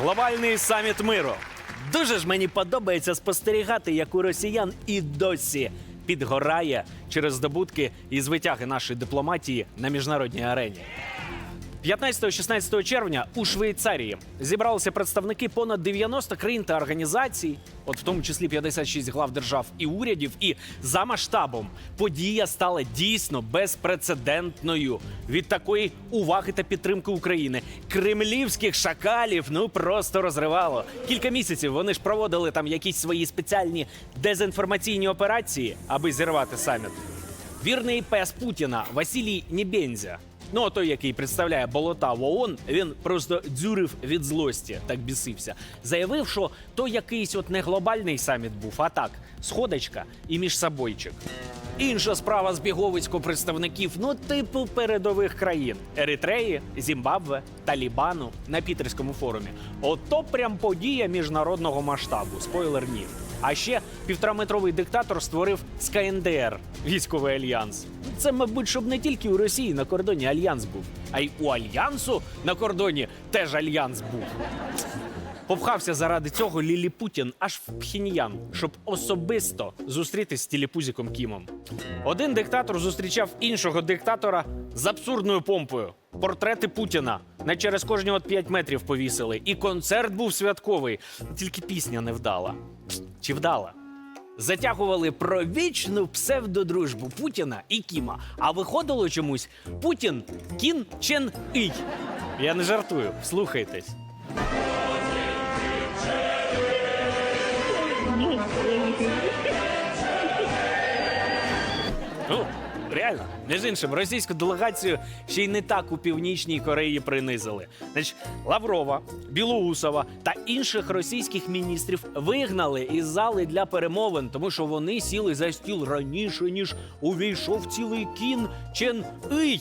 Глобальний саміт миру. Дуже ж мені подобається спостерігати, як у росіян і досі підгорає через здобутки і звитяги нашої дипломатії на міжнародній арені. 15-16 червня у Швейцарії зібралися представники понад 90 країн та організацій, от в тому числі 56 глав держав і урядів. І за масштабом подія стала дійсно безпрецедентною. Від такої уваги та підтримки України кремлівських шакалів ну просто розривало. Кілька місяців вони ж проводили там якісь свої спеціальні дезінформаційні операції, аби зірвати саміт. Вірний пес Путіна Василій Нібензя. Ну, а той, який представляє болота в ООН, він просто дзюрив від злості, так бісився. Заявив, що то якийсь от не глобальний саміт був, а так, сходочка і міжсобойчик. Інша справа збіговисько представників, ну, типу передових країн Еритреї, Зімбабве, Талібану на Пітерському форумі. Ото прям подія міжнародного масштабу. Спойлер ні. А ще півтораметровий диктатор створив з КНДР військовий альянс. Це, мабуть, щоб не тільки у Росії на кордоні альянс був, а й у альянсу на кордоні теж альянс був. Попхався заради цього Лілі Путін аж в Пхіньян, щоб особисто зустрітись з тіліпузіком Кімом. Один диктатор зустрічав іншого диктатора з абсурдною помпою. Портрети Путіна на через кожні от 5 метрів повісили. І концерт був святковий. Тільки пісня не вдала. Чи вдала? Затягували про вічну псевдодружбу Путіна і Кіма. А виходило чомусь Путін Кін Чен Ій. Я не жартую, слухайтесь. Ну, реально, між іншим, російську делегацію ще й не так у північній Кореї принизили. Значить, Лаврова, Білоусова та інших російських міністрів вигнали із зали для перемовин, тому що вони сіли за стіл раніше ніж увійшов цілий кін Чен Ій.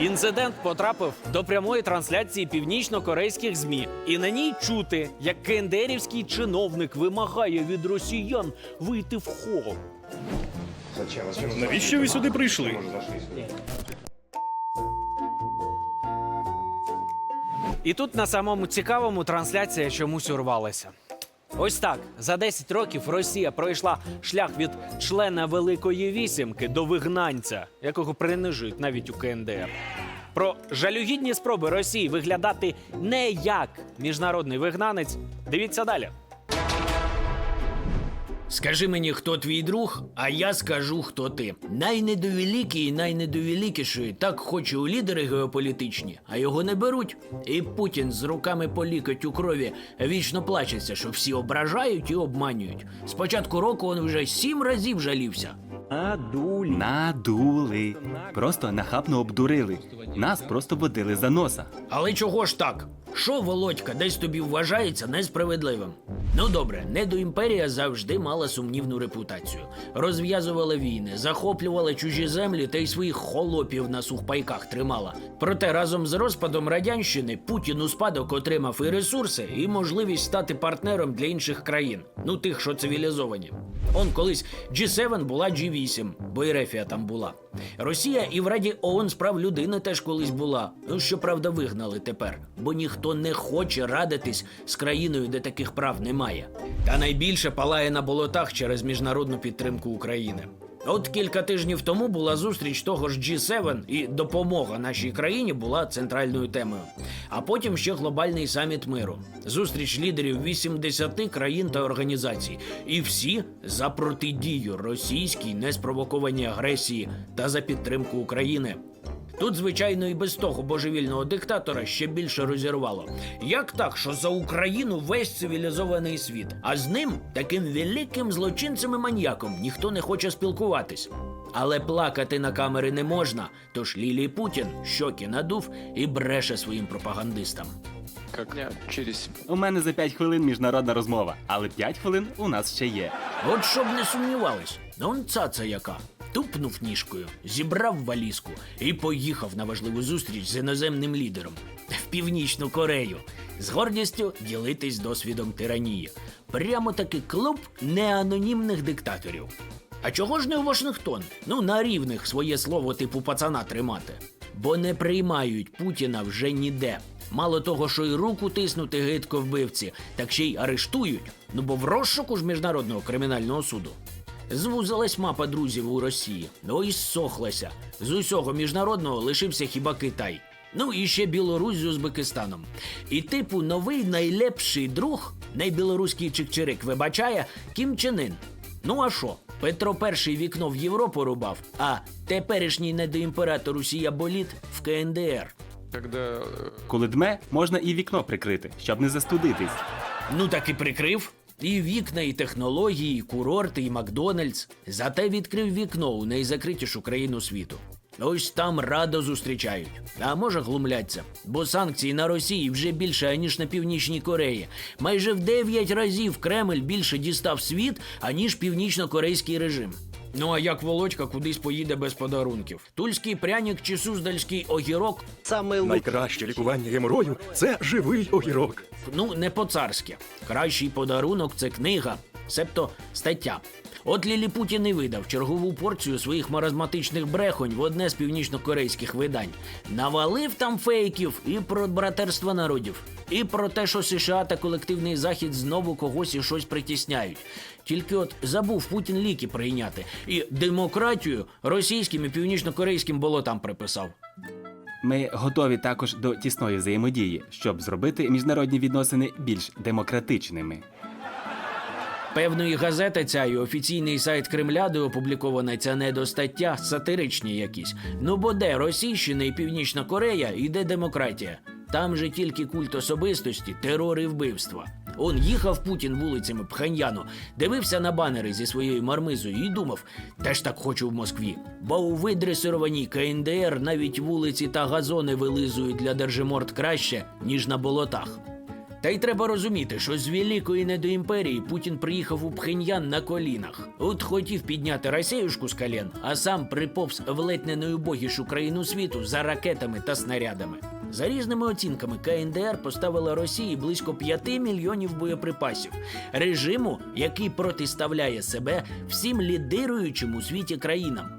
Інцидент потрапив до прямої трансляції північно-корейських змі, і на ній чути, як кендерівський чиновник вимагає від росіян вийти в хол. Навіщо ви сюди прийшли? І тут на самому цікавому трансляція чомусь урвалася. Ось так за 10 років Росія пройшла шлях від члена Великої вісімки до вигнанця, якого принижують навіть у КНДР. Про жалюгідні спроби Росії виглядати не як міжнародний вигнанець. Дивіться далі. Скажи мені, хто твій друг, а я скажу, хто ти. Найнедовеликий і найнедовеликіший так хоче у лідери геополітичні, а його не беруть. І Путін з руками по лікоть у крові вічно плачеться, що всі ображають і обманюють. З початку року він вже сім разів жалівся. Надули. Просто нахабно обдурили. Нас просто водили за носа. Але чого ж так? Що Володька десь тобі вважається несправедливим? Ну добре, недоімперія завжди мала сумнівну репутацію. Розв'язувала війни, захоплювала чужі землі та й своїх холопів на сухпайках тримала. Проте разом з розпадом радянщини Путін у спадок отримав і ресурси, і можливість стати партнером для інших країн, ну тих, що цивілізовані. Он колись G7 була G8, бо і Рефія там була. Росія і в Раді ООН з прав людини теж колись була. Ну щоправда, вигнали тепер, бо ніхто не хоче радитись з країною, де таких прав немає. Та найбільше палає на болотах через міжнародну підтримку України. От кілька тижнів тому була зустріч того ж G7 і допомога нашій країні була центральною темою. А потім ще глобальний саміт миру, зустріч лідерів 80 країн та організацій, і всі за протидію російській неспровокованій агресії та за підтримку України. Тут, звичайно, і без того божевільного диктатора ще більше розірвало. Як так, що за Україну весь цивілізований світ, а з ним таким великим злочинцем і маньяком ніхто не хоче спілкуватись. Але плакати на камери не можна, тож Лілій Путін щоки надув і бреше своїм пропагандистам. Как через У мене за 5 хвилин міжнародна розмова, але 5 хвилин у нас ще є. От щоб не сумнівались, он цаца яка. Тупнув ніжкою, зібрав валізку і поїхав на важливу зустріч з іноземним лідером в Північну Корею. З гордістю ділитись досвідом тиранії. Прямо таки клуб неанонімних диктаторів. А чого ж не у Вашингтон? Ну, на рівних своє слово типу пацана тримати. Бо не приймають Путіна вже ніде. Мало того, що й руку тиснути гидко вбивці, так ще й арештують. Ну бо в розшуку ж міжнародного кримінального суду. Звузилась мапа друзів у Росії. Ну і зсохлася. З усього міжнародного лишився хіба Китай. Ну і ще Білорусь з Узбекистаном. І типу новий найлепший друг, найбілоруський чикчирик вибачає, Кім Чен Ін. Ну а що? Петро І вікно в Європу рубав, а теперішній недоімператор Росія боліт в КНДР. Когда э, Коли дме, можна і вікно прикрити, щоб не застудитись. Ну так і прикрив. І вікна, і технології, і курорти, і Макдональдс. Зате відкрив вікно у найзакритішу країну світу. Ось там радо зустрічають. А може глумляться, бо санкції на Росії вже більше, аніж на Північній Кореї. Майже в 9 разів Кремль більше дістав світ, аніж північно-корейський режим. Ну а як Володька кудись поїде без подарунків? Тульський пряник чи суздальський огірок саме Найкраще лікування геморою це живий огірок. Ну, не по-царськи. Кращий подарунок це книга, себто стаття. От Ліліпутін і видав чергову порцію своїх маразматичних брехонь в одне з північно-корейських видань. Навалив там фейків і про братерство народів, і про те, що США та колективний захід знову когось і щось притісняють. Тільки от забув Путін ліки прийняти і демократію російським і північно-корейським болотам приписав. Ми готові також до тісної взаємодії, щоб зробити міжнародні відносини більш демократичними. Певно, і газета ця, і офіційний сайт Кремля, де опублікована ця недостаття, сатиричні якісь. Ну бо де Російщина і Північна Корея, і де демократія? Там же тільки культ особистості, терор і вбивства. Он їхав Путін вулицями Пхеньяну, дивився на банери зі своєю мармизою і думав, теж так хочу в Москві. Бо у видресированій КНДР навіть вулиці та газони вилизують для держиморд краще, ніж на болотах. Та й треба розуміти, що з великої недоімперії Путін приїхав у Пхеньян на колінах. От хотів підняти Росіюшку з колін, а сам приповз в ледь не найубогішу країну світу за ракетами та снарядами. За різними оцінками, КНДР поставила Росії близько 5 мільйонів боєприпасів, режиму, який протиставляє себе всім лідируючим у світі країнам.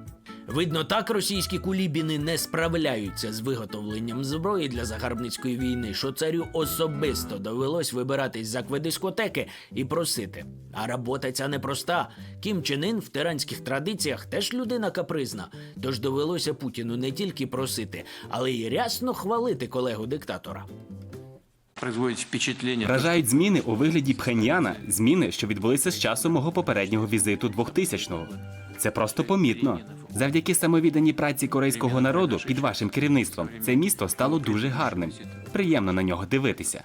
Видно, так російські кулібіни не справляються з виготовленням зброї для загарбницької війни, що царю особисто довелось вибиратись з акведискотеки і просити. А робота ця непроста. Кім Чен Ін в тиранських традиціях теж людина капризна. Тож довелося Путіну не тільки просити, але й рясно хвалити колегу диктатора. производит впечатление, Вражають зміни у вигляді Пхеньяна, зміни, що відбулися з часу мого попереднього візиту 2000-го. Це просто помітно. Завдяки самовідданій праці корейського народу під вашим керівництвом це місто стало дуже гарним. Приємно на нього дивитися.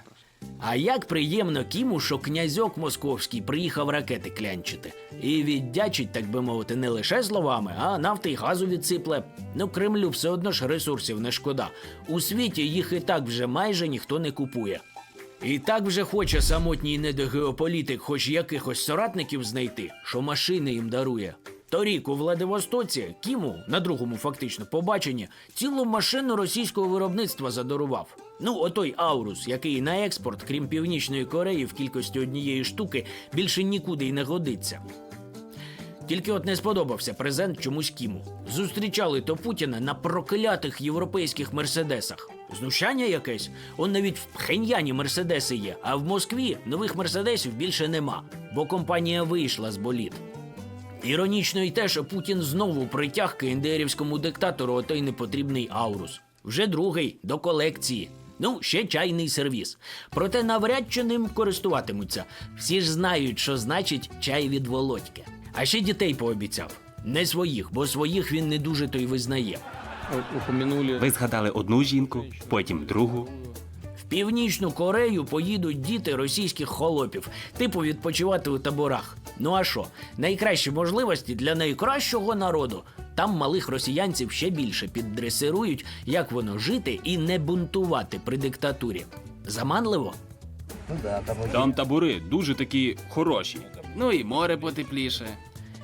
А як приємно Кіму, що князьок московський приїхав ракети клянчити. І віддячить, так би мовити, не лише словами, а нафти й газу відсипле. Ну, Кремлю все одно ж ресурсів не шкода. У світі їх і так вже майже ніхто не купує. І так вже хоче самотній недогеополітик хоч якихось соратників знайти, що машини їм дарує. Торік у Владивостоці Кіму на другому фактично побаченні цілу машину російського виробництва задарував. Ну, отой Аурус, який на експорт, крім Північної Кореї, в кількості однієї штуки більше нікуди й не годиться. Тільки от не сподобався презент чомусь Кіму. Зустрічали то Путіна на проклятих європейських мерседесах. Знущання якесь. Он навіть в Пхеньяні мерседеси є, а в Москві нових мерседесів більше нема, бо компанія вийшла з боліт. Іронічно й те, що Путін знову притяг КНДРівському диктатору отой непотрібний Аурус. Вже другий до колекції. Ну, ще чайний сервіс. Проте навряд чи ним користуватимуться. Всі ж знають, що значить чай від Володьки. А ще дітей пообіцяв. Не своїх, бо своїх він не дуже то й визнає. Ви згадали одну жінку, потім другу. В Північну Корею поїдуть діти російських холопів, типу відпочивати у таборах. Ну а що? Найкращі можливості для найкращого народу. Там малих росіянців ще більше піддресирують, як воно жити і не бунтувати при диктатурі. Заманливо? Там табори дуже такі хороші. Ну і море потепліше.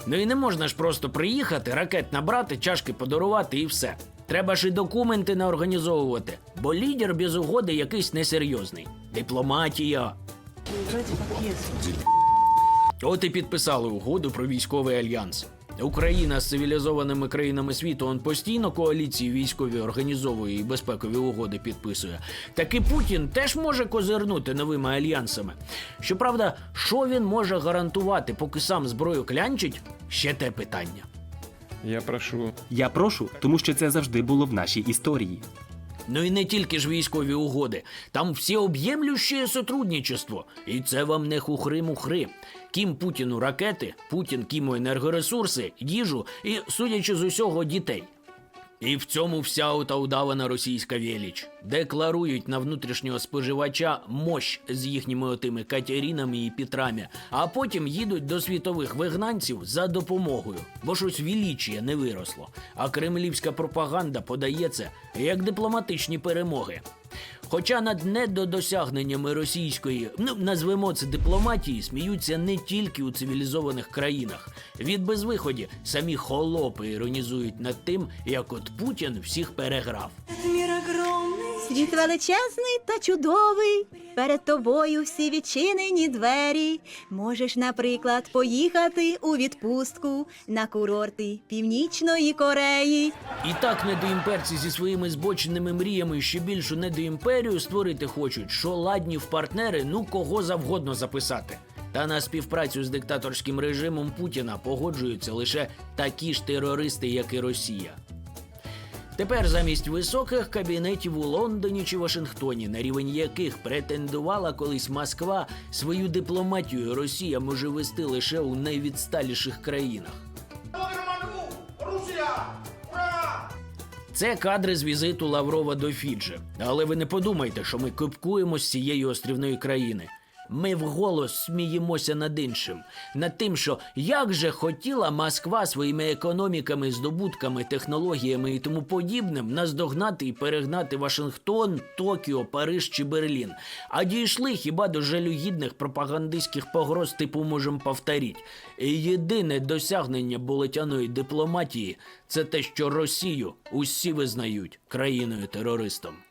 Ну і не можна ж просто приїхати, ракет набрати, чашки подарувати і все. Треба ж і документи наорганізовувати, бо лідер без угоди якийсь несерйозний. Дипломатія. От і підписали угоду про військовий альянс. Україна з цивілізованими країнами світу он постійно коаліції військові організовує і безпекові угоди підписує. Так і Путін теж може козирнути новими альянсами. Щоправда, що він може гарантувати, поки сам зброю клянчить, ще те питання. Я прошу Я прошу, тому що це завжди було в нашій історії. Ну і не тільки ж військові угоди, там всеоб'ємлюще сотрудничество. І це вам не хухри-мухри. Кім Путіну ракети, Путін Кіму енергоресурси, їжу і, судячи з усього, дітей. І в цьому вся ота удавана російська веліч. Декларують на внутрішнього споживача мощ з їхніми отими Катерінами і Петрами, а потім їдуть до світових вигнанців за допомогою, бо щось величіє не виросло. А кремлівська пропаганда подає це як дипломатичні перемоги. Хоча над недодосягненнями російської, ну назвемо це дипломатії, сміються не тільки у цивілізованих країнах. Від безвиході самі холопи іронізують над тим, як от Путін всіх переграв. Світ величезний та чудовий, перед тобою всі відчинені двері. Можеш, наприклад, поїхати у відпустку на курорти Північної Кореї. І так недоімперці зі своїми збоченими мріями ще більшу недоімперію створити хочуть, що ладні в партнери ну кого завгодно записати. Та на співпрацю з диктаторським режимом Путіна погоджуються лише такі ж терористи, як і Росія. Тепер замість високих кабінетів у Лондоні чи Вашингтоні, на рівень яких претендувала колись Москва, свою дипломатію Росія може вести лише у найвідсталіших країнах. Це кадри з візиту Лаврова до Фіджи. Але ви не подумайте, що ми кипкуємо з цієї острівної країни. Ми вголос сміємося над іншим, над тим, що як же хотіла Москва своїми економіками, здобутками, технологіями і тому подібним наздогнати і перегнати Вашингтон, Токіо, Париж чи Берлін. А дійшли хіба до жалюгідних пропагандистських погроз типу можем повторіть. Єдине досягнення болотяної дипломатії це те, що Росію усі визнають країною терористом.